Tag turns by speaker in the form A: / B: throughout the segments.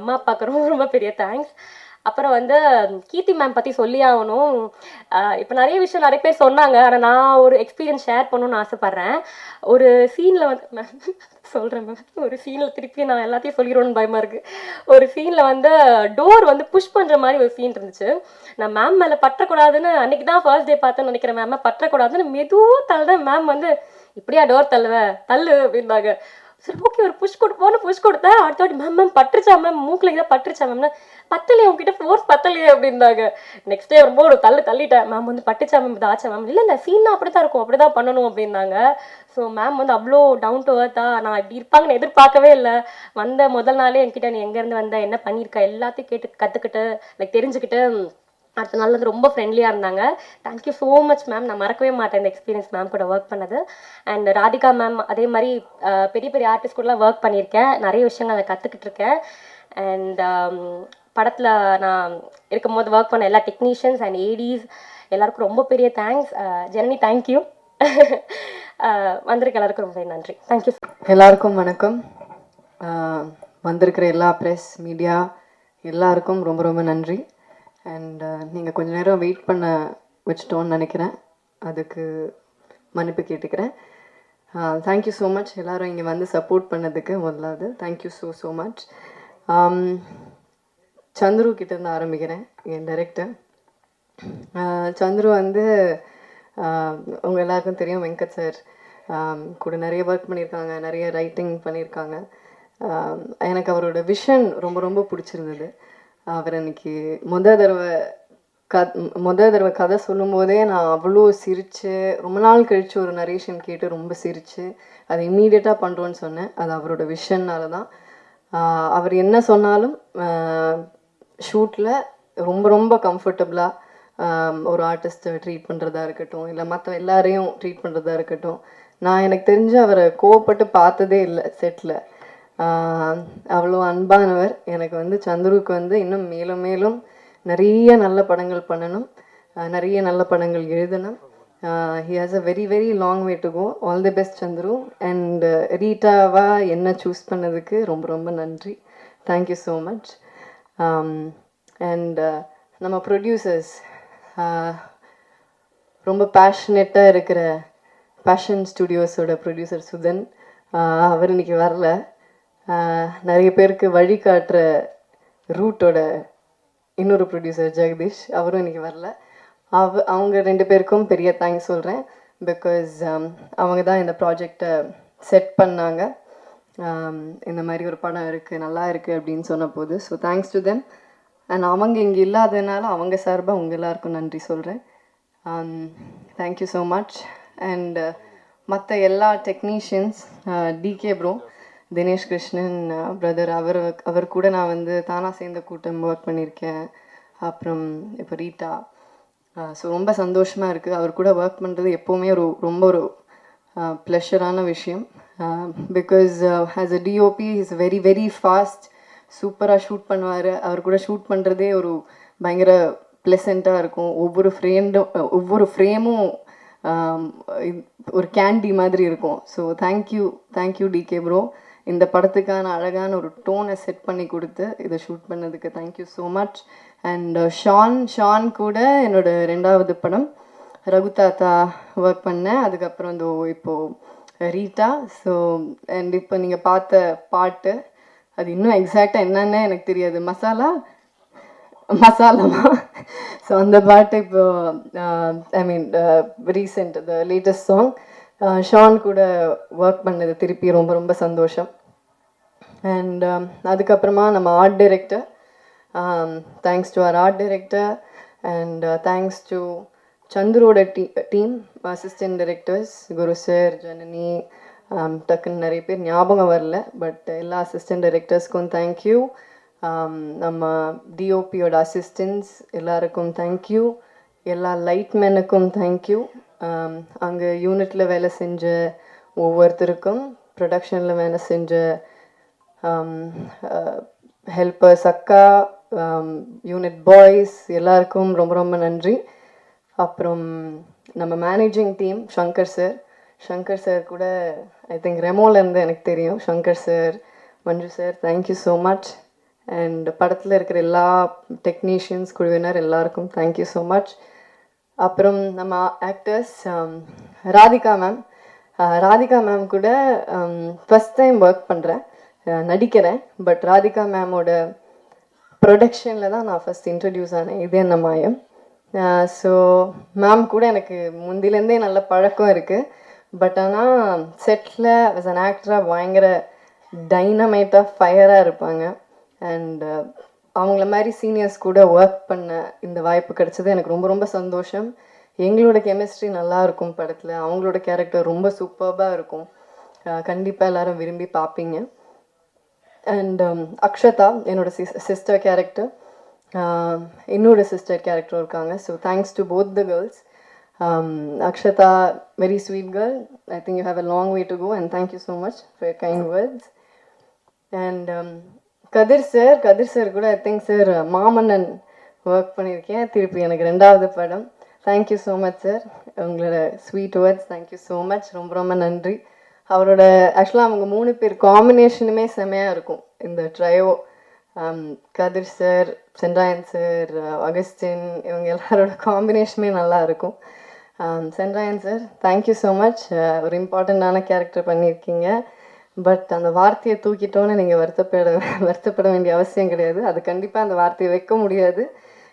A: அம்மா அப்பாவுக்கு ரொம்ப ரொம்ப பெரிய தேங்க்ஸ் அப்புறம் வந்து கீர்த்தி மேம் பற்றி சொல்லி ஆகணும். இப்போ நிறைய விஷயம் நிறைய பேர் சொன்னாங்க. ஆனால் நான் ஒரு எக்ஸ்பீரியன்ஸ் ஷேர் பண்ணணும்னு ஆசைப்பட்றேன். ஒரு சீனில் வந்து மேம் சொல்கிறேன் மேம் ஒரு சீனில் திருப்பி நான் எல்லாத்தையும் சொல்லிடுவோன்னு பயமாக இருக்குது ஒரு சீனில் வந்து டோர் வந்து புஷ் பண்ணுற மாதிரி ஒரு சீன் இருந்துச்சு. நான் மேம் மேலே பற்றக்கூடாதுன்னு அன்றைக்கி தான் ஃபர்ஸ்ட் டே பார்த்தேன்னு நினைக்கிறேன் மேம் பற்றக்கூடாதுன்னு மெதுவாக தள்ளுறேன். மேம் வந்து இப்படியா டோர் தள்ளுவ? தள்ளு அப்படின்னாங்க. சரி ஓகே ஒரு புஷ் கொடுப்போன்னு புஷ் கொடுத்தேன் அடுத்த வாட்டி மேம் மேம் பட்டுருச்சா மேம் மூக்கில் இதாக பட்டுருச்சா மேம்னா பத்தலையே உங்ககிட்ட ஃபோர்ஸ் பத்தலையே அப்படின்னாங்க. நெக்ஸ்ட் டே ரொம்ப ஒரு தள்ளு தள்ளிட்டேன். மேம் வந்து பட்டுச்சா மேம் இது ஆச்சா மேம் இல்லை இல்லை சீனா அப்படி தான் இருக்கும். அப்படி தான் பண்ணணும் அப்படின்னாங்க. ஸோ மேம் வந்து அவ்வளோ டவுன் டு அர்த்தா நான் இப்படி இருப்பாங்கன்னு எதிர்பார்க்கவே இல்லை. வந்த முதல் நாளே என்கிட்ட நீ எங்கேருந்து வந்த? என்ன பண்ணியிருக்க? எல்லாத்தையும் கேட்டு கற்றுக்கிட்டு லைக் தெரிஞ்சுக்கிட்டு அடுத்த நாள் வந்து ரொம்ப ஃப்ரெண்ட்லியாக இருந்தாங்க. தேங்க்யூ ஸோ மச் மேம் நான் மறக்கவே மாட்டேன் இந்த எக்ஸ்பீரியன்ஸ் மேம் கூட ஒர்க் பண்ணது. அண்ட் ராதிகா மேம் அதே மாதிரி பெரிய பெரிய ஆர்டிஸ்ட் கூடலாம் ஒர்க் பண்ணியிருக்கேன். நிறைய விஷயங்கள் நான் கற்றுக்கிட்டு இருக்கேன் அண்ட் um, படத்தில் நான் இருக்கும்போது ஒர்க் பண்ண எல்லா டெக்னீஷியன்ஸ் அண்ட் ஏடிஸ் எல்லாருக்கும் ரொம்ப பெரிய தேங்க்ஸ் ஜெனனி தேங்க்யூ வந்திருக்க எல்லாருக்கும் ரொம்ப நன்றி. தேங்க்யூ
B: எல்லாருக்கும் வணக்கம். வந்திருக்கிற எல்லா ப்ரெஸ் மீடியா எல்லாருக்கும் ரொம்ப ரொம்ப நன்றி. அண்ட் uh, நீங்கள் கொஞ்ச நேரம் வெயிட் பண்ண வச்சிட்டோன்னு நினைக்கிறேன். அதுக்கு மன்னிப்பு கேட்டுக்கிறேன். Uh, தேங்க்யூ ஸோ மச் எல்லோரும் இங்கே வந்து சப்போர்ட் பண்ணதுக்கு முதலாவது thank you so so much Chandru கிட்டேருந்து ஆரம்பிக்கிறேன் என் டைரக்டர் uh, சந்துரு வந்து உங்கள் எல்லாருக்கும் தெரியும் வெங்கட் சார் um, கூட நிறைய ஒர்க் பண்ணியிருக்காங்க நிறைய ரைட்டிங் பண்ணியிருக்காங்க. Um, எனக்கு அவரோட விஷன் ரொம்ப ரொம்ப பிடிச்சிருந்தது. அவர் எனக்கு முதல் தடவை க முதல் தடவை கதை சொல்லும்போதே நான் அவ்வளோ சிரித்து ரொம்ப நாள் கழித்து ஒரு நரேஷன் கேட்டு ரொம்ப சிரித்து அதை இம்மீடியட்டாக பண்ணுறோன்னு சொன்னேன். அது அவரோட விஷன்னால தான். அவர் என்ன சொன்னாலும் ஷூட்டில் ரொம்ப ரொம்ப கம்ஃபர்டபுளாக ஒரு ஆர்டிஸ்ட்டை ட்ரீட் பண்ணுறதா இருக்கட்டும் இல்லை மற்ற எல்லாரையும் ட்ரீட் பண்ணுறதா இருக்கட்டும். நான் எனக்கு தெரிஞ்சு அவரை கோவப்பட்டு பார்த்ததே இல்லை செட்டில் அவ்வளோ அன்பானவர். எனக்கு வந்து சந்துருவுக்கு வந்து இன்னும் மேலும் மேலும் நிறைய நல்ல படங்கள் பண்ணணும். நிறைய நல்ல படங்கள் எழுதணும். He has a very very long way to go all the best Chandru. And uh, ரீட்டாவாக என்ன சூஸ் பண்ணதுக்கு ரொம்ப ரொம்ப நன்றி. Thank you so much and நம்ம ப்ரொடியூசர்ஸ் ரொம்ப பேஷனேட்டாக இருக்கிற பேஷன் ஸ்டுடியோஸோட ப்ரொடியூசர் சுதன். அவர் இன்னைக்கு வரல. நிறைய பேருக்கு வழிகாட்டுற ரூட்டோட இன்னொரு ப்ரொடியூசர் ஜெகதீஷ் அவரும் இன்றைக்கி வரல. அவ அவங்க ரெண்டு பேருக்கும் பெரிய தேங்க்ஸ் சொல்கிறேன் பிகாஸ் அவங்க தான் இந்த ப்ராஜெக்டை செட் பண்ணாங்க. Um, இந்த மாதிரி ஒரு படம் இருக்குது நல்லா இருக்குது அப்படின்னு சொன்ன போது so thanks to them and அவங்க இங்கே இல்லாததுனால அவங்க சார்பாக உங்கள் எல்லாருக்கும் நன்றி சொல்கிறேன் தேங்க்யூ ஸோ மச் அண்ட் மற்ற எல்லா technicians DK bro Dinesh Krishnan brother அவர் அவர் கூட நான் வந்து தானாக சேர்ந்த கூட்டம் ஒர்க் பண்ணியிருக்கேன். அப்புறம் இப்போ ரீட்டா. ஸோ ரொம்ப சந்தோஷமாக இருக்குது அவர் கூட ஒர்க் பண்ணுறது எப்போவுமே ஒரு ரொம்ப ஒரு ப்ளஷரான விஷயம். Because as a DOP is very very fast சூப்பராக ஷூட் பண்ணுவார். அவர் கூட ஷூட் பண்ணுறதே ஒரு பயங்கர ப்ளசண்ட்டாக இருக்கும். ஒவ்வொரு ஃப்ரேண்டும் ஒவ்வொரு ஃப்ரேமும் ஒரு கேண்டி மாதிரி இருக்கும். So thank you thank you DK bro இந்த படத்துக்கான அழகான ஒரு டோனை செட் பண்ணி கொடுத்து இதை ஷூட் பண்ணதுக்கு thank you so much and Shaan Shaan கூட என்னோட ரெண்டாவது படம் ரகு தாத்தா ஒர்க் பண்ணேன் அதுக்கப்புறம் இந்த இப்போது ரீட்டா. ஸோ அண்ட் இப்போ நீங்கள் பார்த்த பாட்டு அது இன்னும் எக்ஸாக்டாக என்னன்னு எனக்கு தெரியாது. மசாலா? மசாலாமா ஸோ அந்த பாட்டு இப்போ I mean recent the latest song Shaan கூட ஒர்க் பண்ணது திருப்பி ரொம்ப ரொம்ப சந்தோஷம். அண்ட் um, அதுக்கப்புறமா நம்ம art director thanks to our art director and thanks to சந்துரோட tea team assistant directors Guru sir Janani um, டக்குன்னு நிறைய பேர் ஞாபகம் வரல பட் எல்லா அசிஸ்டன்ட் டைரக்டர்ஸ்க்கும் தேங்க்யூ நம்ம டிஓபியோட அசிஸ்டன்ஸ் எல்லாருக்கும் தேங்க்யூ எல்லா லைட்மேனுக்கும் தேங்க்யூ அங்கே யூனிட்டில் வேலை செஞ்ச ஒவ்வொருத்தருக்கும் ப்ரொடக்ஷனில் வேலை செஞ்ச ஹெல்பர்ஸ் அக்கா யூனிட் பாய்ஸ் எல்லாருக்கும் ரொம்ப ரொம்ப நன்றி. அப்புறம் நம்ம managing team Shankar sir Shankar sir கூட ஐ திங்க் ரெமோலேருந்து எனக்கு தெரியும். Shankar sir Manju sir thank you so much and படத்தில் இருக்கிற எல்லா டெக்னீஷியன்ஸ் குழுவினர் எல்லாருக்கும் தேங்க்யூ ஸோ மச் அப்புறம் நம்ம actors um, Radhika ma'am Radhika ma'am கூட ஃபஸ்ட் டைம் ஒர்க் பண்ணுறேன் நடிக்கிறேன். பட் ராதிகா மேமோட ப்ரொடக்ஷனில் தான் நான் ஃபஸ்ட் இன்ட்ரடியூஸ் ஆனேன். இது என்ன மாயம்? ஸோ மேம் கூட எனக்கு முந்திலேருந்தே நல்ல பழக்கம் இருக்குது பட் ஆனால் செட்டில் ஆஸ் அன் ஆக்டராக பயங்கர டைனமைட்டாக ஃபயராக இருப்பாங்க. அண்ட் அவங்கள மாதிரி சீனியர்ஸ் கூட ஒர்க் பண்ண இந்த வாய்ப்பு கிடைச்சது. எனக்கு ரொம்ப ரொம்ப சந்தோஷம். எங்களோட கெமிஸ்ட்ரி நல்லா இருக்கும் படத்தில். அவங்களோட கேரக்டர் ரொம்ப சூப்பர்பாக இருக்கும். கண்டிப்பாக எல்லாரும் விரும்பி பார்ப்பீங்க அண்ட் um, அக்ஷதா என்னோட சிஸ் சிஸ்டர் கேரக்டர் என்னோட சிஸ்டர் கேரக்டரும் இருக்காங்க. So thanks to both the girls Akshata very sweet girl I think you have a long way to go and thank you so much for kind words and Kathir sir Kathir sir கூட I think sir Maamannan work பண்ணியிருக்கேன் திருப்பி எனக்கு ரெண்டாவது படம். Thank you so much sir உங்களோட sweet words thank you so much ரொம்ப ரொம்ப நன்றி. அவரோட ஆக்சுவலாக அவங்க மூணு பேர் காம்பினேஷனுமே செமையாக இருக்கும். இந்த trio um, Kathir sir Senrayan sir Augustine இவங்க எல்லாரோட காம்பினேஷனுமே நல்லா இருக்கும். Senrayan sir thank you so much ஒரு இம்பார்ட்டண்ட்டான கேரக்டர் பண்ணியிருக்கீங்க பட் அந்த வார்த்தையை தூக்கிட்டோன்னு நீங்கள் வருத்தப்பட வருத்தப்பட வேண்டிய அவசியம் கிடையாது. அது கண்டிப்பாக அந்த வார்த்தையை வைக்க முடியாது.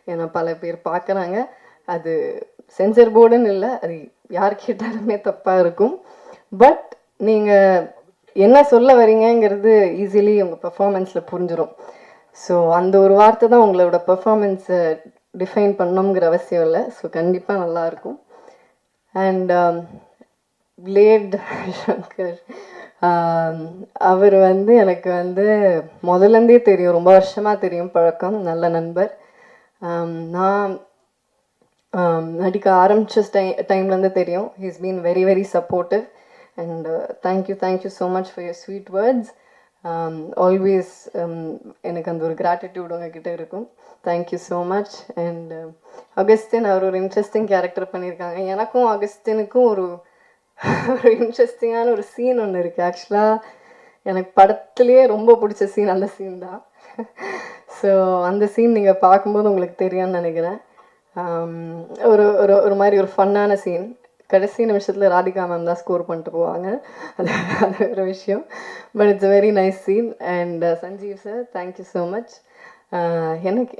B: ஏன்னா பல பேர் பார்க்குறாங்க. அது சென்சர் போர்டுன்னு இல்லை அது யார் கேட்டாலுமே தப்பாக இருக்கும். பட் நீங்கள் என்ன சொல்ல வரீங்கங்கிறது ஈஸிலி உங்கள் பெர்ஃபார்மன்ஸில் புரிஞ்சிடும் ஸோ அந்த ஒரு வார்த்தை தான் உங்களோட பெர்ஃபார்மன்ஸை டிஃபைன் பண்ணோங்கிற அவசியம் இல்லை. ஸோ கண்டிப்பாக நல்லாயிருக்கும் அண்ட் லேட் um, சங்கர் அவர் வந்து எனக்கு வந்து முதலேருந்தே தெரியும் ரொம்ப வருஷமாக தெரியும் பழக்கம் நல்ல நண்பர். நான் நடிக்க ஆரம்பித்த டை டைம்லேருந்து தெரியும். He's been very very supportive and thank you thank you so much for your sweet words always எனக்கு அந்த ஒரு கிராட்டிடியூட் உங்ககிட்ட இருக்கும். Thank you so much and Augustine அவர் ஒரு இன்ட்ரெஸ்டிங் கேரக்டர் பண்ணியிருக்காங்க. எனக்கும் அகஸ்டினுக்கும் ஒரு ஒரு இன்ட்ரெஸ்டிங்கான ஒரு சீன் ஒன்று இருக்குது ஆக்சுவலாக எனக்கு படத்துலேயே ரொம்ப பிடிச்ச சீன் அந்த சீன் தான். ஸோ அந்த சீன் நீங்கள் பார்க்கும்போது உங்களுக்கு தெரியும்னு நினைக்கிறேன். Um, ஒரு ஒரு ஒரு மாதிரி ஒரு ஃபன்னான சீன் கடைசி நிமிஷத்தில் ராதிகா மேம் தான் ஸ்கோர் பண்ணிட்டு போவாங்க. அது அது ஒரு விஷயம். But it's very nice scene and Sanjeev sir thank you so much எனக்கு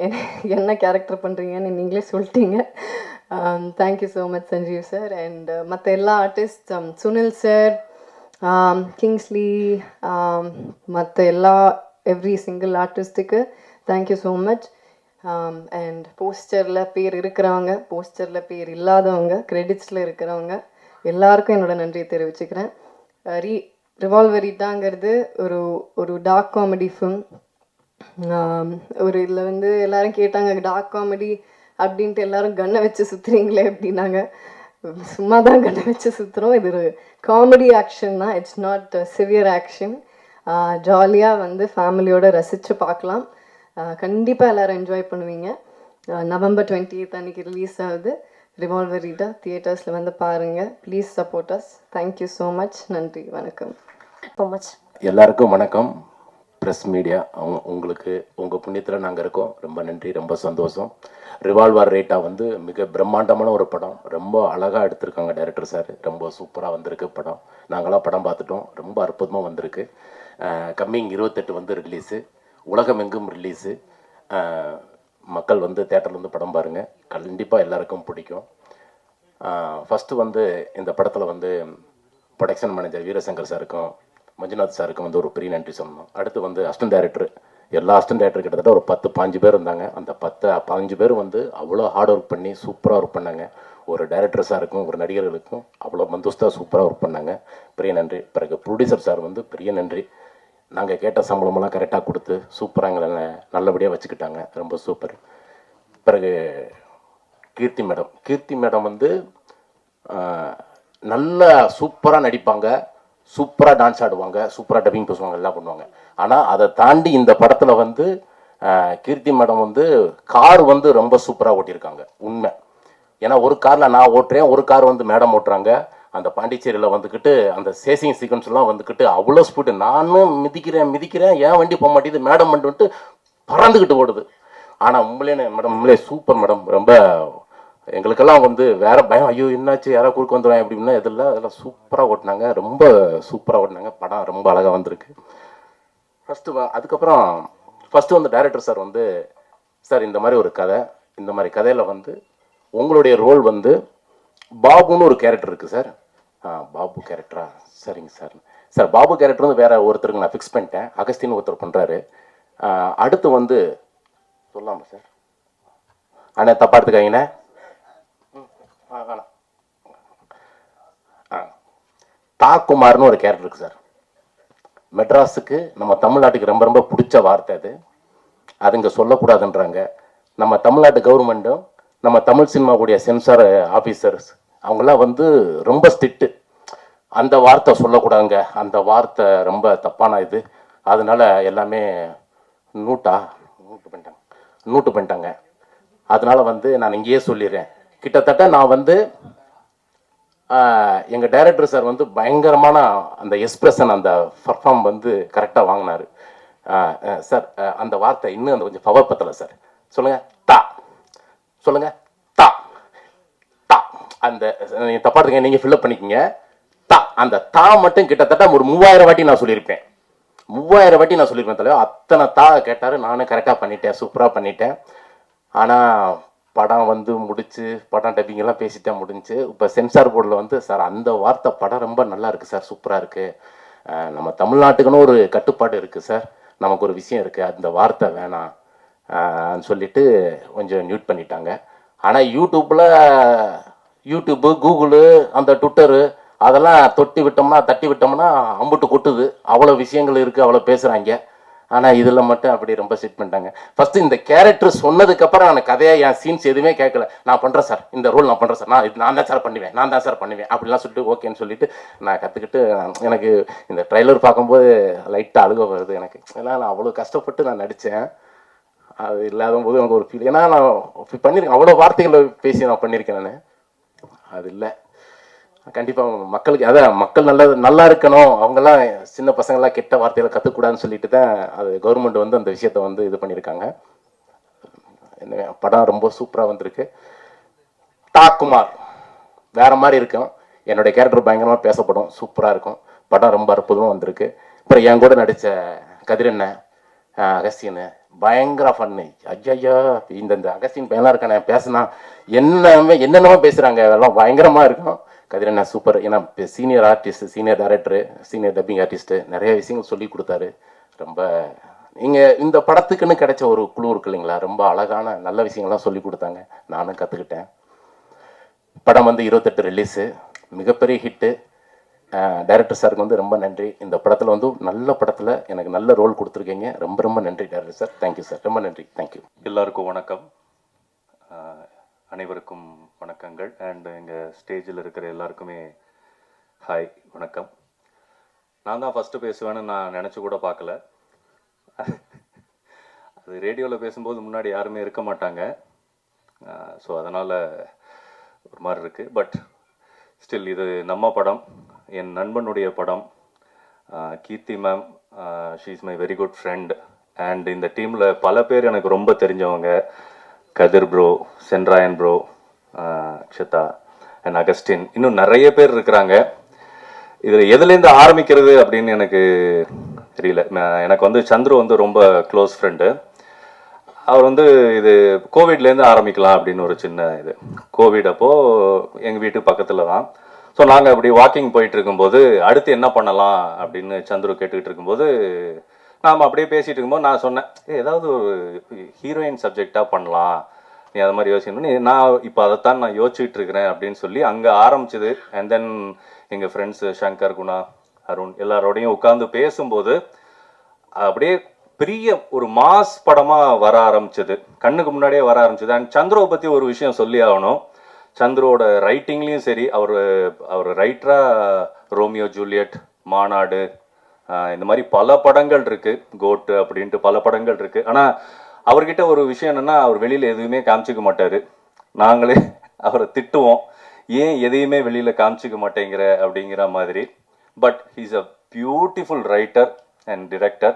B: என்ன கேரக்டர் பண்ணுறீங்கன்னு நீங்களே சொல்லிட்டீங்க. Thank you so much Sanjeev sir and மற்ற எல்லா ஆர்டிஸ்ட் சுனில் சார் கிங்ஸ்லி மற்ற எல்லா every single ஆர்டிஸ்ட்டுக்கு thank you so much and போஸ்டரில் பேர் இருக்கிறவங்க போஸ்டரில் பேர் இல்லாதவங்க கிரெடிட்ஸில் இருக்கிறவங்க எல்லாருக்கும் என்னோட நன்றியை தெரிவிச்சுக்கிறேன். ரீ ரிவால்வரிட்டாங்கிறது ஒரு ஒரு டார்க் காமெடி ஃபிலிம் ஒரு இதில் வந்து எல்லோரும் கேட்டாங்க டார்க் காமெடி அப்படின்ட்டு எல்லாரும் கன்னை வச்சு சுற்றுறீங்களே அப்படின்னாங்க. சும்மா தான் கன்னை வச்சு சுற்றுறோம் இது ஒரு காமெடி ஆக்ஷன் தான். இட்ஸ் நாட் சிவியர் ஆக்ஷன் ஜாலியாக வந்து ஃபேமிலியோட ரசித்து பார்க்கலாம். கண்டிப்பாக எல்லாரும் என்ஜாய் பண்ணுவீங்க. நவம்பர் டுவெண்ட்டி எய்த் அன்னைக்கு ரிலீஸ் ஆகுது. ரிவால்வர் ரீடா தியேட்டர்ஸில் வந்து பாருங்கள் please support us thank you so much நன்றி வணக்கம்.
A: ஸோ மச்
C: எல்லாருக்கும் வணக்கம். ப்ரெஸ் மீடியா அவங்க உங்களுக்கு உங்கள் புண்ணியத்தில் நாங்கள் இருக்கோம். ரொம்ப நன்றி ரொம்ப சந்தோஷம். ரிவால்வர் ரேட்டா வந்து மிக பிரம்மாண்டமான ஒரு படம். ரொம்ப அழகாக எடுத்திருக்காங்க டைரக்டர் சார் ரொம்ப சூப்பராக வந்திருக்கு படம். நாங்களாம் படம் பார்த்துட்டோம். ரொம்ப அற்புதமாக வந்திருக்கு. கம்மிங் இருபத்தெட்டு வந்து ரிலீஸு உலகமெங்கும் ரிலீஸு மக்கள் வந்து தேட்டரில் வந்து படம் பாருங்கள் கண்டிப்பாக எல்லாருக்கும் பிடிக்கும். ஃபஸ்ட்டு வந்து இந்த படத்தில் வந்து ப்ரொடக்ஷன் மேனேஜர் வீரசங்கர் சாருக்கும் மஞ்சுநாத் சாருக்கு வந்து ஒரு பெரிய நன்றி சொல்லணும். அடுத்து வந்து அஸ்டன் டைரக்டர் எல்லா அஸ்டன் டைரக்டர் கிட்டத்தட்ட ஒரு பத்து பாஞ்சு பேர் இருந்தாங்க. அந்த பத்து பாஞ்சு பேர் வந்து அவ்வளோ ஹார்ட் ஒர்க் பண்ணி சூப்பராக ஒர்க் பண்ணாங்க. ஒரு டைரக்டர் சாருக்கும் ஒரு நடிகர்களுக்கும் அவ்வளோ மந்தோஸ்தாக சூப்பராக ஒர்க் பண்ணாங்க. பெரிய நன்றி. பிறகு ப்ரொடியூசர் சார் வந்து பெரிய நன்றி. நாங்கள் கேட்ட சம்பளமெல்லாம் கரெக்டாக கொடுத்து சூப்பராக எங்களை நல்லபடியாக வச்சுக்கிட்டாங்க. ரொம்ப சூப்பர் பிறகு கீர்த்தி மேடம். கீர்த்தி மேடம் வந்து நல்லா சூப்பராக நடிப்பாங்க. சூப்பராக டான்ஸ் ஆடுவாங்க சூப்பராக டப்பிங் பேசுவாங்க எல்லாம் பண்ணுவாங்க. ஆனால் அதை தாண்டி இந்த படத்தில் வந்து கீர்த்தி மேடம் வந்து கார் வந்து ரொம்ப சூப்பராக ஓட்டியிருக்காங்க உண்மை. ஏன்னா ஒரு காரில் நான் ஓட்டுறேன் ஒரு கார் வந்து மேடம் ஓட்டுறாங்க. அந்த பாண்டிச்சேரியில் வந்துக்கிட்டு அந்த சேசிங் சீக்வன்ஸ்லாம் வந்துக்கிட்டு அவ்வளோ ஸ்பீடு நானும் மிதிக்கிறேன் மிதிக்கிறேன் ஏன் வண்டி போக மாட்டேங்குது மேடம் வந்துட்டு பறந்துக்கிட்டு ஓடுது. ஆனால் உண்மையிலே மேடம் உண்மையிலே சூப்பர் மேடம் ரொம்ப எங்களுக்கெல்லாம் வந்து வேற பயம் ஐயோ என்னாச்சு? யாரோ குறுக்க வந்துடுவாங்க அப்படின்னா எதில் அதெல்லாம் சூப்பராக ஓட்டினாங்க. ரொம்ப சூப்பராக ஓட்டினாங்க. படம் ரொம்ப அழகாக வந்திருக்கு. ஃபஸ்ட்டு அதுக்கப்புறம் ஃபஸ்ட்டு வந்து டைரக்டர் சார் வந்து சார் இந்த மாதிரி ஒரு கதை இந்த மாதிரி கதையில் வந்து உங்களுடைய ரோல் வந்து பாபுன்னு ஒரு கேரக்டர் இருக்குது சார் ஆ பாபு கேரக்டரா சரிங்க சார் சார் பாபு கேரக்டர் வந்து வேற ஒருத்தருக்கு நான் ஃபிக்ஸ் பண்ணிட்டேன். அகஸ்தின்னு ஒருத்தர் பண்ணுறாரு அடுத்து வந்து சொல்லாமா சார் அண்ணே தப்பா எடுத்துக்காங்கண்ணே தாக்குமார்னு ஒரு கேரக்டர் இருக்கு சார் மெட்ராஸுக்கு நம்ம தமிழ்நாட்டுக்கு ரொம்ப ரொம்ப பிடிச்ச வார்த்தை அது. அது இங்கே சொல்லக்கூடாதுன்றாங்க. நம்ம தமிழ்நாட்டு கவர்மெண்ட்டும் நம்ம தமிழ் சினிமாவுடைய சென்சார் ஆஃபீஸர்ஸ் அவங்களாம் வந்து ரொம்ப ஸ்ட்ரிக்ட்டு அந்த வார்த்தை சொல்லக்கூடாதுங்க. அந்த வார்த்தை ரொம்ப தப்பான இது. அதனால எல்லாமே நூட்டா நூட்டு பண்ணிட்டாங்க. நூட்டு பண்ணிட்டாங்க. அதனால் வந்து நான் இங்கேயே சொல்லிடுறேன். கிட்டத்தட்ட நான் வந்து எங்கள் டைரக்டர் சார் வந்து பயங்கரமான அந்த எக்ஸ்பிரஷன் அந்த பர்ஃபார்ம் வந்து கரெக்டாக வாங்கினார். சார் அந்த வார்த்தை இன்னும் அந்த கொஞ்சம் பவர் பத்தலை சார் சொல்லுங்கள் தா. சொல்லுங்கள் தா. தா. அந்த நீங்கள் தப்பா இருக்கீங்க நீங்கள் ஃபில்அப் பண்ணிக்கங்க. தா. அந்த தா மட்டும் கிட்டத்தட்ட ஒரு மூவாயிரம் வாட்டி நான் சொல்லியிருப்பேன். மூவாயிரம் வாட்டி நான் சொல்லியிருப்பேன் தலைவர் அத்தனை தா கேட்டார். நானும் கரெக்டாக பண்ணிட்டேன். சூப்பராக பண்ணிட்டேன். ஆனால் படம் வந்து முடிச்சு படம் டப்பிங் எல்லாம் பேசிட்டேன் முடிஞ்சு இப்போ சென்சார் போர்டில் வந்து சார் அந்த வார்த்தை படம் ரொம்ப நல்லா இருக்கு சார். சூப்பராக இருக்கு. நம்ம தமிழ்நாட்டுக்குன்னு ஒரு கட்டுப்பாடு இருக்கு சார். நமக்கு ஒரு விஷயம் இருக்கு. அந்த வார்த்தை வேணாம். சொல்லிட்டு கொஞ்சம் மியூட் பண்ணிட்டாங்க. ஆனால் யூடியூப்பில் யூடியூப்பு கூகுளு அந்த ட்விட்டரு அதெல்லாம் தொட்டி விட்டோம்னா தட்டி விட்டோம்னா அம்புட்டு கொட்டுது. அவ்வளோ விஷயங்கள் இருக்குது அவ்வளோ பேசுகிறாங்க ஆனால் இதில் மட்டும் அப்படி ரொம்ப செட் பண்ணிட்டாங்க. ஃபஸ்ட்டு இந்த கேரக்டர் சொன்னதுக்கப்புறம் நான் கதையை என் சீன்ஸ் எதுவுமே கேட்கல. நான் பண்ணுறேன் சார் இந்த ரோல் நான் பண்ணுறேன் சார் நான் இது நான் தான் சார் பண்ணுவேன். நான் தான் சார் பண்ணுவேன். அப்படிலாம் சொல்லிட்டு ஓகேன்னு சொல்லிட்டு நான் கற்றுக்கிட்டு எனக்கு இந்த ட்ரைலர் பார்க்கும்போது லைட்டாக அழுக வருது எனக்கு. ஏன்னா நான் அவ்வளோ கஷ்டப்பட்டு நான் நடித்தேன் அது இல்லாத போது எனக்கு ஒரு ஃபீல் ஏன்னா நான் பண்ணியிருக்கேன் அவ்வளோ வார்த்தைகளை பேசி நான் பண்ணியிருக்கேன் நான். அது இல்லை. கண்டிப்பாக மக்களுக்கு அதான் மக்கள் நல்லா நல்லா இருக்கணும். அவங்கெல்லாம் சின்ன பசங்களாம் கெட்ட வார்த்தைகளை கற்றுக்கூடாதுன்னு சொல்லிட்டு தான் அது கவர்மெண்ட் வந்து அந்த விஷயத்த வந்து இது பண்ணியிருக்காங்க. என்ன படம் ரொம்ப சூப்பராக வந்திருக்கு. டாக்குமார் வேற மாதிரி இருக்கும். என்னுடைய கேரக்டர் பயங்கரமாக பேசப்படும். சூப்பராக இருக்கும். படம் ரொம்ப அற்புதமாக வந்திருக்கு. அப்புறம் என் கூட நடித்த கதிரண்ணன் ஆஹ் அகஸ்தியன் பயங்கர ஃபன்னு ஐயா இந்த இந்த அகஸ்தின் பையனாக இருக்கானே பேசினா என்னமே என்னென்னமோ பேசுகிறாங்க அதெல்லாம் பயங்கரமாக இருக்கும். கதிரண்ணன் சூப்பர் ஏன்னா senior artist senior director senior dubbing artist நிறைய விஷயங்கள் சொல்லி கொடுத்தாரு. ரொம்ப நீங்கள் இந்த படத்துக்குன்னு கிடைச்ச ஒரு குழு இருக்கு இல்லைங்களா? ரொம்ப அழகான நல்ல விஷயங்கள்லாம் சொல்லி கொடுத்தாங்க. நானும் கற்றுக்கிட்டேன் படம் வந்து இருபத்தெட்டு ரிலீஸு மிகப்பெரிய ஹிட்டு டைரக்டர் சாருக்கு வந்து ரொம்ப நன்றி. இந்த படத்தில் வந்து நல்ல படத்தில் எனக்கு நல்ல ரோல் கொடுத்துருக்கீங்க. ரொம்ப ரொம்ப நன்றி டைரக்டர் சார் தேங்க்யூ சார் ரொம்ப நன்றி. தேங்க்யூ
D: எல்லாருக்கும் வணக்கம். அனைவருக்கும் வணக்கங்கள். அண்ட் எங்கள் ஸ்டேஜில் இருக்கிற எல்லாருக்குமே ஹாய் வணக்கம். நான் தான் ஃபஸ்ட்டு பேசுவேன்னு நான் நினச்சி கூட பார்க்கல. அது ரேடியோவில் பேசும்போது முன்னாடி யாருமே இருக்க மாட்டாங்க. ஸோ அதனால் ஒரு மாதிரி இருக்குது பட் ஸ்டில் இது நம்ம படம் என் நண்பனுடைய படம். Keerthy ma'am she is my very good friend and இந்த டீமில் பல பேர் எனக்கு ரொம்ப தெரிஞ்சவங்க. Kathir bro Senrayan bro Akshata and Augustine. இன்னும் நிறைய பேர் இருக்கிறாங்க. இதில் எதுலேருந்து ஆரம்பிக்கிறது அப்படின்னு எனக்கு தெரியல. எனக்கு வந்து சந்துரு வந்து ரொம்ப க்ளோஸ் ஃப்ரெண்டு அவர் வந்து இது கோவிட்லேருந்து ஆரம்பிக்கலாம் அப்படின்னு ஒரு சின்ன இது. கோவிட் அப்போது எங்கள் வீட்டு பக்கத்தில் தான். ஸோ நாங்கள் அப்படி வாக்கிங் போயிட்டு இருக்கும்போது அடுத்து என்ன பண்ணலாம் அப்படின்னு சந்துரு கேட்டுக்கிட்டு இருக்கும்போது நாம் அப்படியே பேசிகிட்டு இருக்கும்போது நான் சொன்னேன் ஏதாவது ஒரு ஹீரோயின் சப்ஜெக்டாக பண்ணலாம். நீ அது மாதிரி யோசிக்கணும். நீ நான் இப்போ அதைத்தான் நான் யோசிச்சுட்டு இருக்கிறேன் அப்படின்னு சொல்லி அங்கே ஆரம்பிச்சது. அண்ட் தென் எங்கள் ஃப்ரெண்ட்ஸு சங்கர் குணா அருண் எல்லாரோடையும் உட்காந்து பேசும்போது அப்படியே பெரிய ஒரு மாஸ் படமாக வர ஆரம்பிச்சது. கண்ணுக்கு முன்னாடியே வர ஆரம்பிச்சது. அண்ட் சந்திரோவை பற்றி ஒரு விஷயம் சொல்லி ஆகணும். சந்துரோட ரைட்டிங்லேயும் சரி அவர் அவர் ரைட்டராக ரோமியோ ஜூலியட் மாநாடு இந்த மாதிரி பல படங்கள் இருக்குது கோட்டு அப்படின்ட்டு பல படங்கள் இருக்குது ஆனால் அவர்கிட்ட ஒரு விஷயம் என்னென்னா அவர் வெளியில் எதுவுமே காமிச்சிக்க மாட்டார். நாங்களே அவரை திட்டுவோம். ஏன் எதையுமே வெளியில் காமிச்சிக்க மாட்டேங்கிற? அப்படிங்கிற மாதிரி. But he's a beautiful writer and director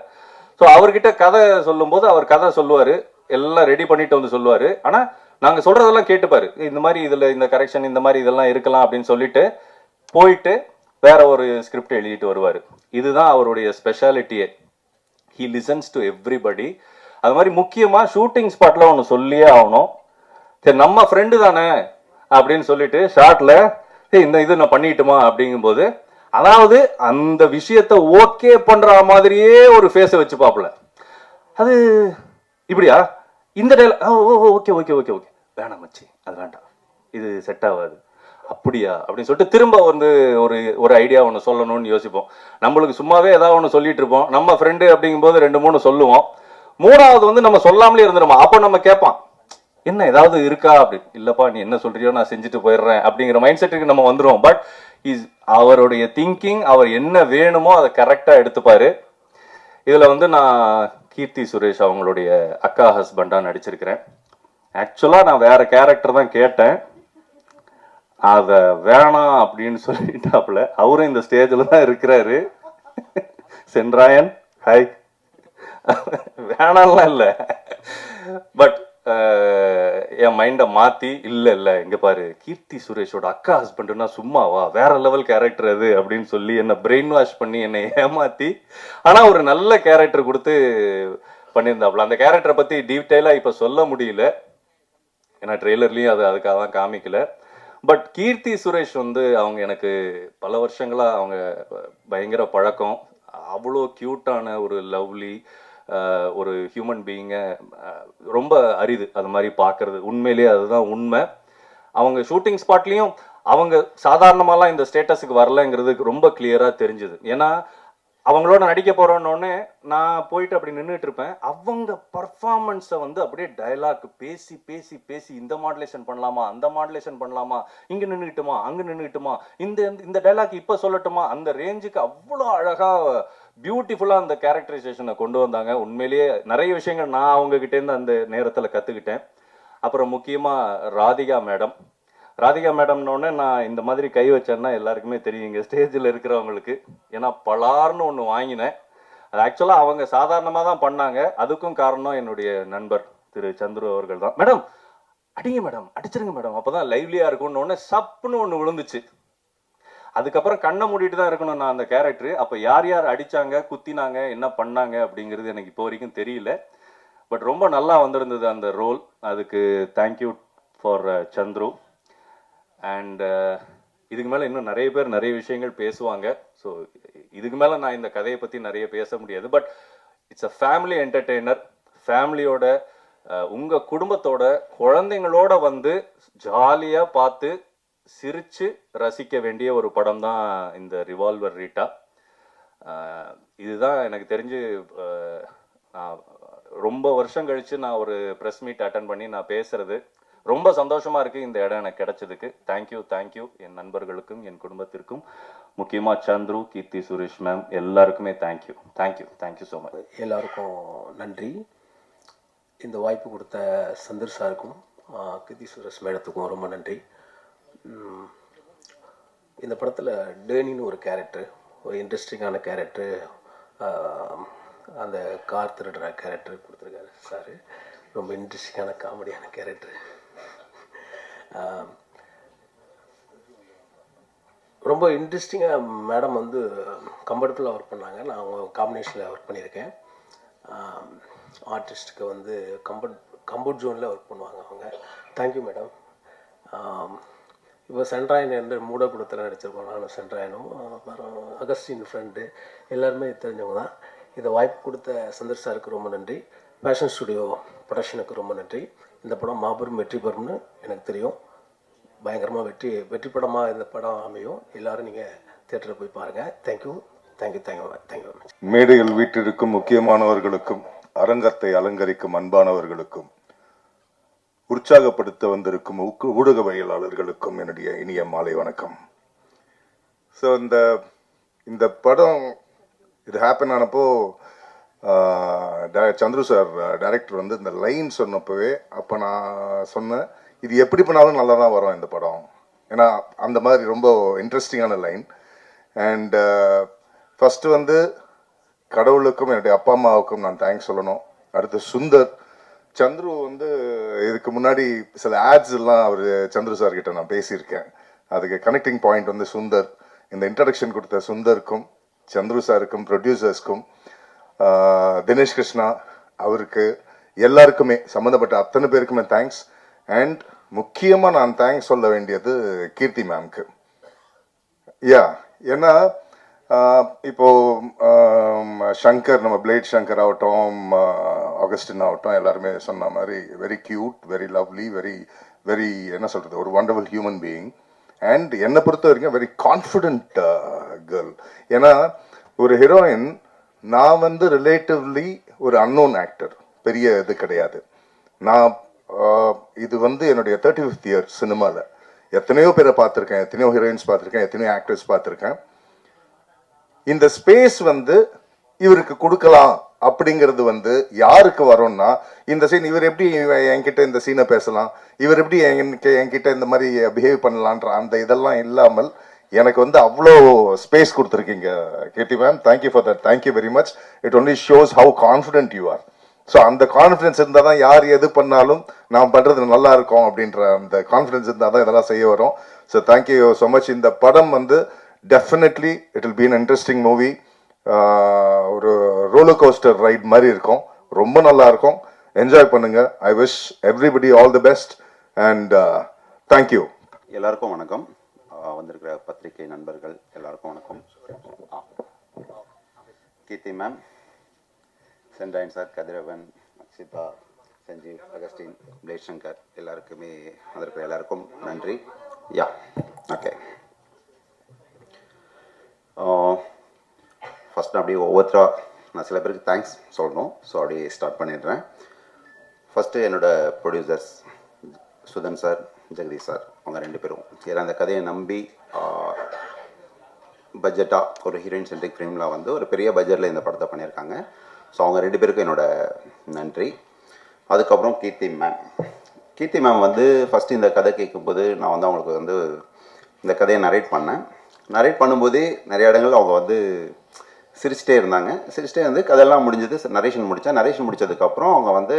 D: so அவர்கிட்ட கதை சொல்லும்போது அவர் கதை சொல்லுவார். எல்லாம் ரெடி பண்ணிட்டு வந்து சொல்லுவார். ஆனால் நாங்கள் சொல்கிறதெல்லாம் கேட்டுப்பார். இந்த மாதிரி இதில் இந்த கரெக்ஷன் இந்த மாதிரி இதெல்லாம் இருக்கலாம் அப்படின்னு சொல்லிட்டு போயிட்டு வேற ஒரு ஸ்கிரிப்ட் எழுதிட்டு வருவார். இதுதான் அவருடைய ஸ்பெஷாலிட்டியே ஹி லிசன்ஸ் டு எவ்ரிபடி அது மாதிரி முக்கியமாக ஷூட்டிங் ஸ்பாட்டில் ஒன்று சொல்லியே ஆகணும். சரி நம்ம ஃப்ரெண்டு தானே அப்படின்னு சொல்லிட்டு ஷார்ட்ல இந்த இது நான் பண்ணிட்டுமா? அப்படிங்கும்போது அதாவது அந்த விஷயத்த ஓகே பண்ற மாதிரியே ஒரு ஃபேஸை வச்சு பார்ப்பல அது இப்படியா? இந்த dialogue oh okay okay okay okay வேணாம் மச்சி அது வேண்டாம். இது செட் ஆகாது. அப்படியா? அப்படின்னு சொல்லிட்டு திரும்ப வந்து ஒரு ஒரு ஐடியா ஒன்று சொல்லணும்னு யோசிப்போம். நம்மளுக்கு சும்மாவே ஏதாவது ஒன்று சொல்லிட்டு இருப்போம். நம்ம ஃப்ரெண்டு அப்படிங்கும்போது ரெண்டு மூணு சொல்லுவோம். மூணாவது வந்து நம்ம சொல்லாமலே இருந்துருமா? அப்போ நம்ம கேட்பான் என்ன ஏதாவது இருக்கா? அப்படி இல்லப்பா நீ என்ன சொல்றியோ நான் செஞ்சுட்டு போயிடுறேன். அப்படிங்கிற மைண்ட் செட்டுக்கு நம்ம வந்துடும் பட் இஸ் அவருடைய திங்கிங் அவர் என்ன வேணுமோ அதை கரெக்டாக எடுத்துப்பாரு. இதில் வந்து நான் கீர்த்தி சுரேஷ் அவங்களுடைய அக்கா ஹஸ்பண்டாக நடிச்சிருக்கிறேன். ஆக்சுவலாக நான் வேற கேரக்டர் தான் கேட்டேன். அதை வேணாம் அப்படின்னு சொல்லிட்டாப்புல. அவரும் இந்த ஸ்டேஜில் தான் இருக்கிறாரு. சென்ராயன் ஹாய் வேணாம்லாம் இல்லை. பட் uh, என் மைண்டை மாற்றி இல்லை இல்லை இங்கே பாரு கீர்த்தி சுரேஷோட அக்கா ஹஸ்பண்டுனா சும்மாவா? வேற லெவல் கேரக்டர் அது அப்படின்னு சொல்லி என்னை பிரெயின் வாஷ் பண்ணி என்னை ஏமாற்றி ஆனால் ஒரு நல்ல கேரக்டர் கொடுத்து பண்ணியிருந்தாப்புல. அந்த கேரக்டரை பற்றி டீட்டெயிலாக இப்போ சொல்ல முடியல. ஏன்னா ட்ரெய்லர்லேயும் அது அதுக்காக தான் காமிக்கல. பட் கீர்த்தி சுரேஷ் வந்து அவங்க எனக்கு பல வருஷங்களாக அவங்க பயங்கர பழக்கம். அவ்வளோ க்யூட்டான ஒரு லவ்லி ஒரு ஹியூமன் பீயிங்கை ரொம்ப அரிது அது மாதிரி பார்க்கறது. உண்மையிலேயே அதுதான் உண்மை. அவங்க ஷூட்டிங் ஸ்பாட்லேயும் அவங்க சாதாரணமாலாம் இந்த ஸ்டேட்டஸுக்கு வரலங்கிறது ரொம்ப கிளியராக தெரிஞ்சுது. ஏன்னா அவங்களோட நடிக்க போறோன்னொடனே நான் போயிட்டு அப்படி நின்றுட்டு இருப்பேன் அவங்க பர்ஃபார்மன்ஸை வந்து அப்படியே டயலாக் பேசி பேசி பேசி இந்த மாடுலேஷன் பண்ணலாமா அந்த மாடுலேஷன் பண்ணலாமா இங்க நின்றுட்டுமா அங்க நின்றுட்டுமா இந்த இந்த டைலாக் இப்போ சொல்லட்டுமா அந்த ரேஞ்சுக்கு அவ்வளோ அழகா பியூட்டிஃபுல்லா அந்த கேரக்டரைசேஷனை கொண்டு வந்தாங்க. உண்மையிலேயே நிறைய விஷயங்கள் நான் அவங்க கிட்டேருந்து அந்த நேரத்தில் கத்துக்கிட்டேன். அப்புறம் முக்கியமா ராதிகா மேடம். ராதிகா மேடம்னோடனே நான் இந்த மாதிரி கை வச்சேன்னா எல்லாருக்குமே தெரியும். இங்கே ஸ்டேஜில் இருக்கிறவங்களுக்கு. ஏன்னா பலார்னு ஒன்று வாங்கினேன். அது ஆக்சுவலாக அவங்க சாதாரணமாக தான் பண்ணாங்க. அதுக்கும் காரணம் என்னுடைய நண்பர் திரு சந்துரு அவர்கள் தான். மேடம் அடிங்க மேடம். அடிச்சிருங்க மேடம். அப்போ தான் லைவ்லியாக இருக்கும்னு ஒன்று சப்புன்னு ஒன்று விழுந்துச்சு. அதுக்கப்புறம் கண்ணை மூடிட்டு தான் இருக்கணும் நான் அந்த கேரக்டர் அப்போ யார் யார் அடிச்சாங்க குத்தினாங்க என்ன பண்ணாங்க அப்படிங்கிறது எனக்கு இப்போ வரைக்கும் தெரியல. பட் ரொம்ப நல்லா வந்திருந்தது அந்த ரோல் அதுக்கு thank you for uh, Chandru. And uh, இதுக்கு மேலே இன்னும் நிறைய பேர் நிறைய விஷயங்கள் பேசுவாங்க. ஸோ இதுக்கு மேலே நான் இந்த கதையை பற்றி நிறைய பேச முடியாது. But it's a family entertainer ஃபேமிலியோட உங்கள் குடும்பத்தோட குழந்தைங்களோட வந்து ஜாலியாக பார்த்து சிரித்து ரசிக்க வேண்டிய ஒரு படம் தான் இந்த ரிவால்வர் ரீட்டா uh, இதுதான் எனக்கு தெரிஞ்சு uh, நான் ரொம்ப வருஷம் கழித்து நான் ஒரு ப்ரெஸ் மீட் அட்டன் பண்ணி நான் பேசுகிறது ரொம்ப சந்தோஷமா இருக்கு இந்த இடம் எனக்கு கிடைச்சதுக்கு. தேங்க்யூ தேங்க்யூ என் நண்பர்களுக்கும் என் குடும்பத்திற்கும். முக்கியமா சந்துரு கீர்த்தி சுரேஷ் மேம் எல்லாருக்குமே thank you thank you thank you so much
E: எல்லாருக்கும் நன்றி. இந்த வாய்ப்பு கொடுத்த சந்தர் சாருக்கும் கீர்த்தி சுரேஷ் மேடத்துக்கும் ரொம்ப நன்றி. இந்த படத்தில் டேனின்னு ஒரு கேரக்டர் ஒரு இன்ட்ரெஸ்டிங்கான கேரக்டர் அந்த கார் திருடுற கேரக்டர் கொடுத்துருக்காரு சார். ரொம்ப இன்ட்ரெஸ்டிங்கான காமெடியான கேரக்டர் ரொம்ப இன்ட்ரெஸ்டிங்காக மேடம் வந்து கம்ஃபர்டபுளாக ஒர்க் பண்ணாங்க. நான் அவங்க காம்பினேஷனில் ஒர்க் பண்ணியிருக்கேன். ஆர்டிஸ்ட்டுக்கு வந்து கம்ஃபர்ட் கம்ஃபர்ட் ஜோனில் ஒர்க் பண்ணுவாங்க அவங்க. தேங்க்யூ மேடம் இப்போ சென்ட்ராயன் என்று மூடக்குடத்தில் நடிச்சிருக்கோம். நானும் சென்ட்ராயனும். அப்புறம் அகஸ்டின் ஃப்ரெண்டு எல்லாருமே தெரிஞ்சவங்க தான். இதை வாய்ப்பு கொடுத்த சந்தர் சாருக்கு ரொம்ப நன்றி. ஃபேஷன் ஸ்டுடியோ ப்ரொடக்ஷனுக்கு ரொம்ப நன்றி. இந்த படம் மாபெரும் வெற்றி பெறும்னு எனக்கு தெரியும். பயங்கரமாக வெற்றி வெற்றி படமாக இந்த படம் அமையும். எல்லாரும் நீங்கள் தேட்டரில் போய் பாருங்கள் thank you thank you thank you thank you very
F: மேடையில் வீட்டிற்கும் முக்கியமானவர்களுக்கும் அரங்கத்தை அலங்கரிக்கும் அன்பானவர்களுக்கும் உற்சாகப்படுத்த வந்திருக்கும் ஊக்கு- ஊடகவியலாளர்களுக்கும் என்னுடைய இனிய மாலை வணக்கம். ஸோ இந்த இந்த படம் இது ஹேப்பன் ஆனப்போ சந்துரு சார் டைரக்டர் வந்து இந்த லைன் சொன்னப்பவே அப்போ நான் சொன்னேன் இது எப்படி பண்ணாலும் நல்லா தான் வரும் இந்த படம். ஏன்னா அந்த மாதிரி ரொம்ப இன்ட்ரெஸ்டிங்கான லைன் அண்ட் ஃபஸ்ட்டு வந்து கடவுளுக்கும் என்னுடைய அப்பா அம்மாவுக்கும் நான் தேங்க்ஸ் சொல்லணும். அடுத்து சுந்தர். சந்துரு வந்து இதுக்கு முன்னாடி சில ஆட்ஸ் எல்லாம் அவர் சந்துரு சார் கிட்ட நான் பேசியிருக்கேன். அதுக்கு கனெக்டிங் பாயிண்ட் வந்து சுந்தர். இந்த இன்ட்ரடக்ஷன் கொடுத்த சுந்தருக்கும் சந்துரு சாருக்கும் ப்ரொடியூசர்ஸ்க்கும் uh, தினேஷ் கிருஷ்ணா அவருக்கு எல்லாருக்குமே சம்மந்தப்பட்ட அத்தனை பேருக்குமே தேங்க்ஸ் அண்ட் முக்கியமாக நான் தேங்க்ஸ் சொல்ல வேண்டியது கீர்த்தி மேம்க்கு யா ஏன்னா இப்போ ஷங்கர் நம்ம பிளேட் ஷங்கர் ஆகட்டும் ஆஹ், ஆகஸ்டின் ஆகட்டும் எல்லாருமே சொன்ன மாதிரி very cute very lovely very very என்ன சொல்கிறது ஒரு வண்டர்ஃபுல் ஹியூமன் பீயிங் அண்ட் என்னை பொறுத்த வரைக்கும் வெரி கான்ஃபிடென்ட் கேர்ள் ஏன்னா ஒரு ஹீரோயின் நான் வந்து ரிலேட்டிவ்லி ஒரு அன்னோன் ஆக்டர் பெரிய இது கிடையாது. நான் இது வந்து என்னுடைய தேர்ட்டி ஃபிஃப்த் இயர் சினிமாவில் எத்தனையோ பேரை பார்த்துருக்கேன் எத்தனையோ ஹீரோயின்ஸ் பார்த்துருக்கேன் எத்தனையோ ஆக்டர்ஸ் பார்த்துருக்கேன். இந்த ஸ்பேஸ் வந்து இவருக்கு கொடுக்கலாம் அப்படிங்கிறது வந்து யாருக்கு வரும்னா இந்த சீன் இவர் எப்படி என்கிட்ட இந்த சீனை பேசலாம் இவர் எப்படி என்கிட்ட என்கிட்ட இந்த மாதிரி பிஹேவ் பண்ணலான்ற அந்த இதெல்லாம் இல்லாமல் எனக்கு வந்து அவ்வளோ ஸ்பேஸ் கொடுத்துருக்கீங்க. Katie ma'am thank you for that thank you very much it only shows how confident you are so அந்த கான்ஃபிடன்ஸ் இருந்தால் தான் யார் எது பண்ணாலும் நான் பண்ணுறது நல்லா இருக்கும் அப்படின்ற அந்த கான்ஃபிடன்ஸ் இருந்தால் தான் இதெல்லாம் செய்ய வரும். ஸோ தேங்க்யூ ஸோ மச் இந்த படம் வந்து definitely it will be an interesting movie ஒரு ரோலர் கோஸ்டர் ரைட் மாதிரி இருக்கும். ரொம்ப நல்லா இருக்கும் என்ஜாய் பண்ணுங்க I wish everybody all the best and thank you
G: எல்லாருக்கும் வணக்கம். வந்திருக்கிற பத்திரிகை நண்பர்கள் எல்லாருக்கும் வணக்கம். ஆ. Keerthy ma'am Senrayan sir Kathiravan Akshita Sanjeev Augustine Blade Shankar எல்லாருக்குமே அதற்கு எல்லாருக்கும் நன்றி. Yeah okay. ஃபஸ்ட் அப்படியே ஒவ்வொருத்தராக நான் சில பேருக்கு தேங்க்ஸ் சொல்லணும். ஸோ அப்படியே ஸ்டார்ட் பண்ணிடுறேன். ஃபஸ்ட்டு என்னோடய producers Sudhan sir Jagadish sir அவங்க ரெண்டு பேரும். ஏன்னா அந்த கதையை நம்பி பட்ஜெட்டாக ஒரு ஹீரோயின் சென்ட்ரிக் ஃபிலிமில் வந்து ஒரு பெரிய பட்ஜெட்டில் இந்த படத்தை பண்ணியிருக்காங்க. ஸோ அவங்க ரெண்டு பேருக்கும் என்னோட நன்றி. அதுக்கப்புறம் கீர்த்தி மேம் கீர்த்தி மேம் வந்து ஃபஸ்ட்டு இந்த கதை கேட்கும்போது நான் வந்து அவங்களுக்கு வந்து இந்த கதையை நரேட் பண்ணேன். நரேட் பண்ணும்போதே நிறைய இடங்கள் அவங்க வந்து சிரிச்சிட்டே இருந்தாங்க. சிரிச்சிட்டே வந்து கதையெல்லாம் முடிஞ்சது நரேஷன் முடித்தேன் நரேஷன் முடிச்சதுக்கப்புறம் அவங்க வந்து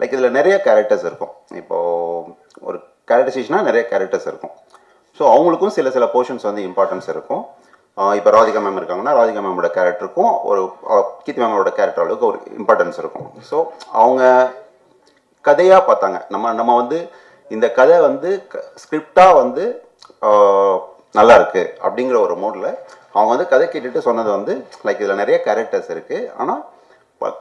G: லைக் இதில் நிறைய கேரக்டர்ஸ் இருக்கும். இப்போது ஒரு கேரக்டரைசேஷனாக நிறைய கேரக்டர்ஸ் இருக்கும். ஸோ அவங்களுக்கும் சில சில போர்ஷன்ஸ் வந்து இம்பார்ட்டன்ஸ் இருக்கும். இப்போ ராதிகா மேம் இருக்காங்கன்னா ராதிகா மேமோட கேரக்டருக்கும் ஒரு கீர்த்தி மேமோட கேரக்டர் அளவுக்கு ஒரு இம்பார்ட்டன்ஸ் இருக்கும். ஸோ அவங்க கதையாக பார்த்தாங்க. நம்ம நம்ம வந்து இந்த கதை வந்து ஸ்கிரிப்டாக வந்து நல்லா இருக்கு அப்படிங்கிற ஒரு மூடில் அவங்க வந்து கதை கேட்டுட்டு சொன்னது வந்து லைக் இதில் நிறைய கேரக்டர்ஸ் இருக்குது ஆனால்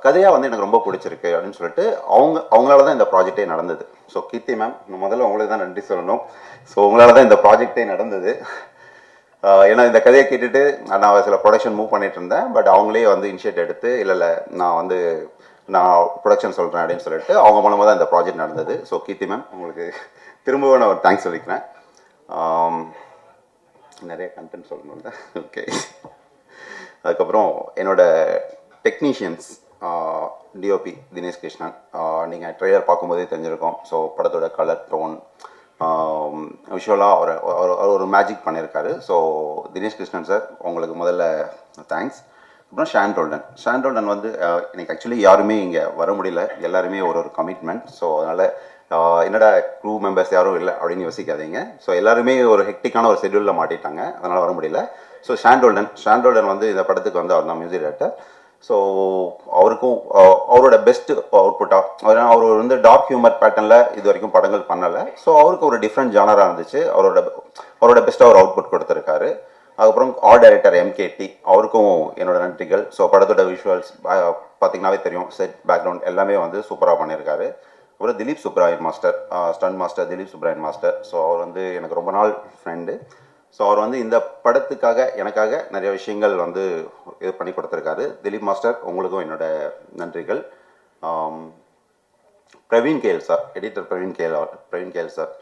G: கதையாக வந்து எனக்கு ரொம்ப பிடிச்சிருக்கு அப்படின்னு சொல்லிட்டு அவங்க அவங்களால தான் இந்த ப்ராஜெக்டே நடந்தது. ஸோ கீர்த்தி மேம் முதல்ல உங்களுக்கு தான் நன்றி சொல்லணும். ஸோ உங்களால தான் இந்த ப்ராஜெக்டே நடந்தது. ஏன்னா இந்த கதையை கேட்டுட்டு நான் சில ப்ரொடக்ஷன் மூவ் பண்ணிட்டு இருந்தேன் பட் அவங்களே வந்து இனிஷியேட் எடுத்து இல்லை இல்லை நான் வந்து நான் ப்ரொடக்ஷன் சொல்கிறேன் அப்படின்னு சொல்லிட்டு அவங்க மூலமாக தான் இந்த ப்ராஜெக்ட் நடந்தது. ஸோ கீர்த்தி மேம் உங்களுக்கு திரும்பவும் நான் ஒரு தேங்க்ஸ் சொல்லிக்கிறேன். நிறைய கண்டென்ட் சொல்லணும்ல. ஓகே அதுக்கப்புறம் என்னோட டெக்னீஷியன்ஸ் டிஓபி தினேஷ் கிருஷ்ணன். நீங்கள் ட்ரெய்லர் பார்க்கும்போதே தெரிஞ்சிருக்கும். ஸோ படத்தோட கலர் டோன் விஷுவலாக அவர் அவர் அவர் ஒரு மேஜிக் பண்ணியிருக்காரு. ஸோ தினேஷ் கிருஷ்ணன் சார் உங்களுக்கு முதல்ல தேங்க்ஸ் அப்புறம் ஷான் ரோல்டன் ஷான் ரோல்டன் வந்து எனக்கு ஆக்சுவலி யாருமே இங்கே வர முடியல. எல்லாருமே ஒரு ஒரு கமிட்மெண்ட் ஸோ அதனால் என்னடா க்ரூ மெம்பர்ஸ் யாரும் இல்லை அப்படின்னு யோசிக்காதீங்க. ஸோ எல்லாருமே ஒரு ஹெக்டிக்கான ஒரு ஷெட்யூலில் மாட்டிட்டாங்க. அதனால் வர முடியல. ஸோ ஷாண்டோல்டன் ஷாண்டோல்டன் வந்து இந்த படத்துக்கு வந்து அவர் தான் மியூசிக் டேரக்டர் ஸோ அவருக்கும் அவரோட பெஸ்ட் அவுட்புட்டாக அவர் அவர் வந்து டார்க் ஹியூமர் பேட்டர்னில் இது வரைக்கும் படங்கள் பண்ணலை. ஸோ அவருக்கு ஒரு டிஃப்ரெண்ட் ஜானராக இருந்துச்சு. அவரோட அவரோட பெஸ்ட்டாக ஒரு அவுட்புட் கொடுத்துருக்காரு. அதுக்கப்புறம் ஆர்ட் டைரக்டர் எம்கேடி அவருக்கும் என்னோட நன்றிகள். ஸோ படத்தோட விஷுவல்ஸ் பார்த்தீங்கன்னாவே தெரியும். செட் பேக்ரவுண்ட் எல்லாமே வந்து சூப்பராக பண்ணியிருக்காரு அப்புறம் Dileep Subbarayan master stun master Dileep Subbarayan master so அவர் வந்து எனக்கு ரொம்ப நாள் ஃப்ரெண்டு ஸோ அவர் வந்து இந்த படத்துக்காக எனக்காக நிறைய விஷயங்கள் வந்து இது பண்ணி கொடுத்துருக்காரு. திலீப் மாஸ்டர் உங்களுக்கும் என்னோட நன்றிகள். Praveen K L sir editor Praveen K L அவர்- Praveen K L sir.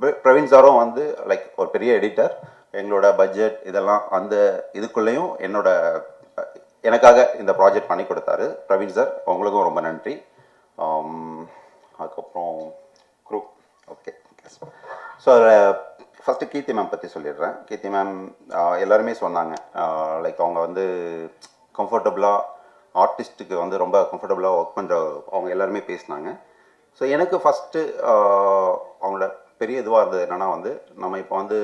G: Praveen சாரும் வந்து லைக் ஒரு பெரிய எடிட்டர். எங்களோட பட்ஜெட் இதெல்லாம் அந்த இதுக்குள்ளேயும் என்னோட எனக்காக இந்த ப்ராஜெக்ட் பண்ணி கொடுத்தாரு. பிரவீன் சார் உங்களுக்கும் ரொம்ப நன்றி. அதுக்கப்புறம் குரூப் ஓகே ஸோ அதில் ஃபஸ்ட்டு கீர்த்தி மேம் பற்றி சொல்லிடுறேன். கீர்த்தி மேம் எல்லாருமே சொன்னாங்க. லைக் அவங்க வந்து கம்ஃபர்டபுளாக ஆர்டிஸ்ட்டுக்கு வந்து ரொம்ப கம்ஃபர்டபுளாக ஒர்க் பண்ணுற அவங்க எல்லாருமே பேசினாங்க. ஸோ எனக்கு ஃபஸ்ட்டு அவங்களோட பெரிய இதுவாக இருந்தது என்னென்னா வந்து நம்ம இப்போ வந்து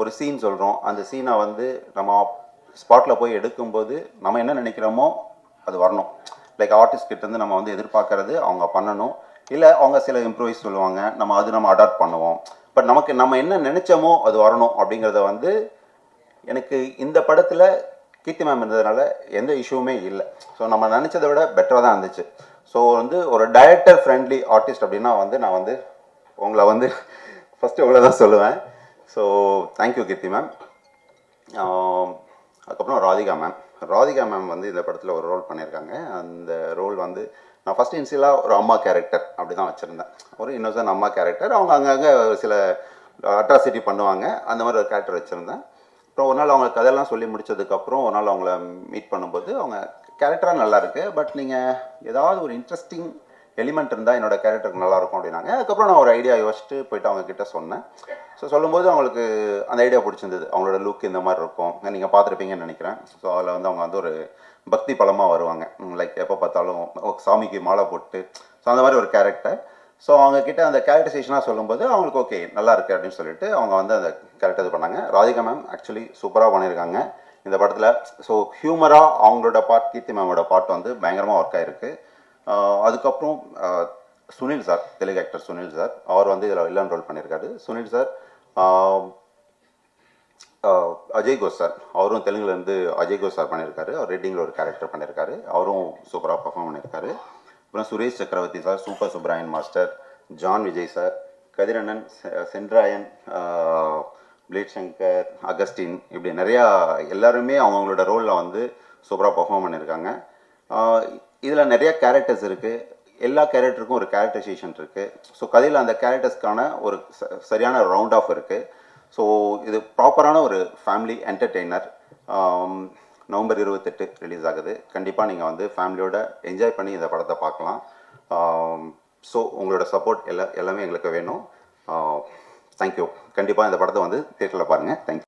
G: ஒரு சீன் சொல்கிறோம் அந்த சீனை வந்து நம்ம ஸ்பாட்டில் போய் எடுக்கும்போது நம்ம என்ன நினைக்கிறோமோ அது வரணும். லைக் ஆர்டிஸ்ட் கிட்டேருந்து நம்ம வந்து எதிர்பார்க்கறது அவங்க பண்ணணும். இல்லை அவங்க சில இம்ப்ரூவைஸ் சொல்லுவாங்க. நம்ம அது நம்ம அடாப்ட் பண்ணுவோம். பட் நமக்கு நம்ம என்ன நினைச்சோமோ அது வரணும் அப்படிங்கிறத வந்து எனக்கு இந்த படத்தில் கீர்த்தி மேம் இருந்ததுனால எந்த இஷ்யூவுமே இல்லை. ஸோ நம்ம நினச்சதை விட பெட்டராக தான் இருந்துச்சு. ஸோ வந்து ஒரு டைரக்டர் ஃப்ரெண்ட்லி ஆர்டிஸ்ட் அப்படின்னா வந்து நான் வந்து உங்களை வந்து ஃபஸ்ட்டு உங்களை தான் சொல்லுவேன் ஸோ தேங்க்யூ கீர்த்தி மேம் அதுக்கப்புறம் ராதிகா மேம் ராதிகா மேம் வந்து இந்த படத்தில் ஒரு ரோல் பண்ணியிருக்காங்க. அந்த ரோல் வந்து நான் ஃபஸ்ட் இன்சியலாக ஒரு அம்மா கேரக்டர் அப்படி தான் வச்சுருந்தேன். ஒரு இன்னோசன் அம்மா கேரக்டர் அவங்க அங்கங்கே சில அட்ராசிட்டி பண்ணுவாங்க. அந்த மாதிரி ஒரு கேரக்டர் வச்சுருந்தேன். அப்புறம் ஒரு நாள் அவங்க கதையெல்லாம் சொல்லி முடிச்சதுக்கப்புறம் ஒரு நாள் அவங்கள மீட் பண்ணும்போது அவங்க கேரக்டராக நல்லா இருக்குது பட் நீங்கள் ஏதாவது ஒரு இன்ட்ரெஸ்டிங் எலிமெண்ட் இருந்தால் என்னோட கேரக்டருக்கு நல்லா இருக்கும் அப்படின்னாங்க. அதுக்கப்புறம் நான் ஒரு ஐடியா யோசிச்சுட்டு போயிட்டு அவங்க கிட்ட சொன்னேன். ஸோ சொல்லும்போது அவங்களுக்கு அந்த ஐடியா பிடிச்சிருந்தது. அவங்களோட லுக் இந்த மாதிரி இருக்கும். நீங்கள் பார்த்துருப்பீங்கன்னு நினைக்கிறேன். ஸோ அதில் வந்து அவங்க வந்து ஒரு பக்தி பலமாக வருவாங்க. லைக் எப்போ பார்த்தாலும் சாமிக்கு மாலை போட்டு ஸோ அந்த மாதிரி ஒரு கேரக்டர் ஸோ அவங்க கிட்ட அந்த கேரக்டரைசேஷனாக சொல்லும்போது அவங்களுக்கு ஓகே நல்லா இருக்குது அப்படின்னு சொல்லிட்டு அவங்க வந்து அந்த கேரக்டர் இது பண்ணாங்க. ராதிகா மேம் ஆக்சுவலி சூப்பராக பண்ணியிருக்காங்க இந்த படத்தில் ஸோ ஹியூமராக அவங்களோட பார்ட் கீர்த்தி மேமோட பார்ட் வந்து பயங்கரமாக ஒர்க் ஆகிருக்கு அதுக்கப்புறம் Sunil sir Telugu actor Sunil sir. அவர் வந்து இதில் வில்லன் ரோல் பண்ணியிருக்காரு. Sunil sir Ajay Ghosh sir. அவரும் தெலுங்குலேருந்து அஜய் கோஸ் சார் பண்ணியிருக்காரு. அவர் ரெட்டிங்கில் ஒரு கேரக்டர் பண்ணியிருக்காரு. அவரும் சூப்பராக பர்ஃபார்ம் பண்ணியிருக்காரு. அப்புறம் Suresh Chakravarthy sir super Subbarayan master John Vijay sir கதிரண்ணன் செ- சென்ட்ராயன் ஆஹ் பிளேட் சங்கர் அகஸ்டின் இப்படி நிறையா எல்லாருமே அவங்களோட ரோலில் வந்து சூப்பராக பர்ஃபார்ம் பண்ணியிருக்காங்க. இதில் நிறைய கேரக்டர்ஸ் இருக்குது எல்லா கேரக்டருக்கும் ஒரு கேரக்டரைசேஷன் இருக்குது ஸோ கதையில் அந்த கேரக்டர்ஸ்க்கான ஒரு ச- சரியான ரவுண்ட் ஆஃப் இருக்குது ஸோ இது ப்ராப்பரான ஒரு ஃபேமிலி என்டர்டெய்னர் நவம்பர் இருபத்தெட்டு ரிலீஸ் ஆகுது. கண்டிப்பாக நீங்கள் வந்து ஃபேமிலியோட என்ஜாய் பண்ணி இந்த படத்தை பார்க்கலாம். ஸோ உங்களோட சப்போர்ட் எல்லா எல்லாமே எங்களுக்கு வேணும். தேங்க்யூ கண்டிப்பாக இந்த படத்தை வந்து தேட்டரில் பாருங்கள் தேங்க்யூ